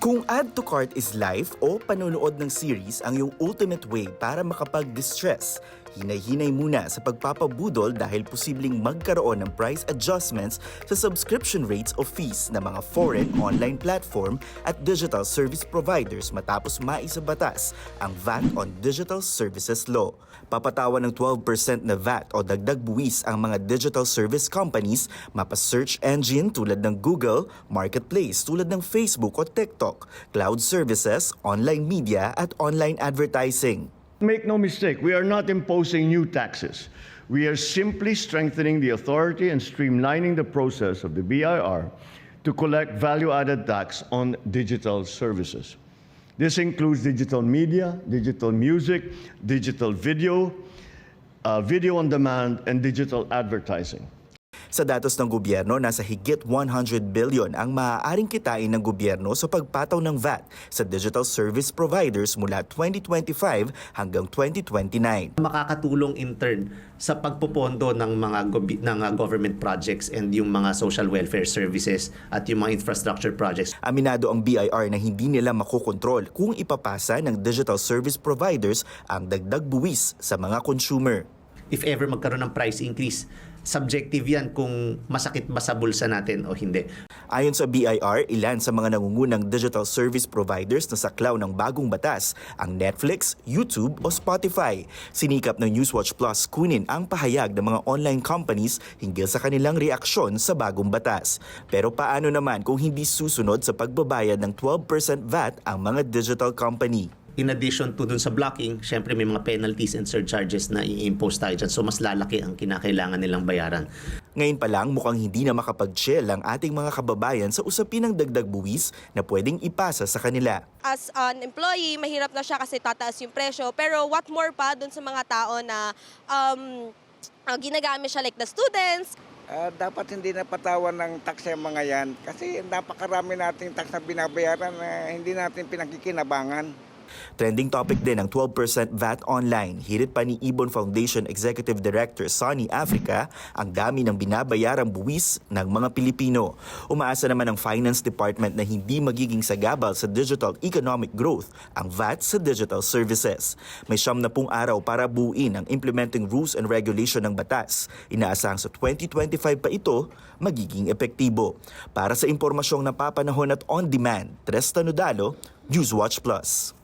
Kung add to cart is life o panonood ng series ang iyong ultimate way para makapag-distress, hinay-hinay muna sa pagpapabudol dahil posibleng magkaroon ng price adjustments sa subscription rates o fees ng mga foreign online platform at digital service providers matapos maisabatas ang VAT on Digital Services Law. Papatawan ng 12% na VAT o dagdag buwis ang mga digital service companies mapa-search engine tulad ng Google, marketplace tulad ng Facebook o TikTok, cloud services, online media at online advertising. Make no mistake, we are not imposing new taxes. We are simply strengthening the authority and streamlining the process of the BIR to collect value added tax on digital services. This includes digital media, digital music, digital video, uh, video on demand, and digital advertising. Sa datos ng gobyerno, nasa higit 100 billion ang maaaring kitain ng gobyerno sa pagpataw ng VAT sa digital service providers mula 2025 hanggang 2029. makakatulong in turn sa pagpopondo ng mga ng uh, government projects and yung mga social welfare services at yung mga infrastructure projects. Aminado ang BIR na hindi nila makokontrol kung ipapasa ng digital service providers ang dagdag buwis sa mga consumer. If ever magkaroon ng price increase, subjective yan kung masakit ba sa bulsa natin o hindi. Ayon sa BIR, ilan sa mga nangungunang digital service providers na saklaw ng bagong batas ang Netflix, YouTube o Spotify. Sinikap ng Newswatch Plus kunin ang pahayag ng mga online companies hinggil sa kanilang reaksyon sa bagong batas. Pero paano naman kung hindi susunod sa pagbabayad ng 12% VAT ang mga digital company? In addition to dun sa blocking, syempre may mga penalties and surcharges na i-impose tayo dyan. So mas lalaki ang kinakailangan nilang bayaran. Ngayon pa lang mukhang hindi na makapag-chill ang ating mga kababayan sa usapin ng dagdag buwis na pwedeng ipasa sa kanila. as an employee, mahirap na siya kasi tataas yung presyo. Pero what more pa dun sa mga tao na um, uh, ginagamit siya like the students, Ah, dapat hindi na patawan ng tax yung mga yan kasi napakarami nating tax na binabayaran na hindi natin pinakikinabangan. Trending topic din ang 12% VAT online. Hirit pa ni Ibon Foundation Executive Director Sonny Africa ang dami ng binabayarang buwis ng mga Pilipino. Umaasa naman ang Finance Department na hindi magiging sagabal sa digital economic growth ang VAT sa digital services. May siyam na pung araw para buuin ang implementing rules and regulation ng batas. Inaasahang sa 2025 pa ito magiging epektibo. Para sa impormasyong napapanahon at on-demand, Tres Tanudalo, Newswatch Plus.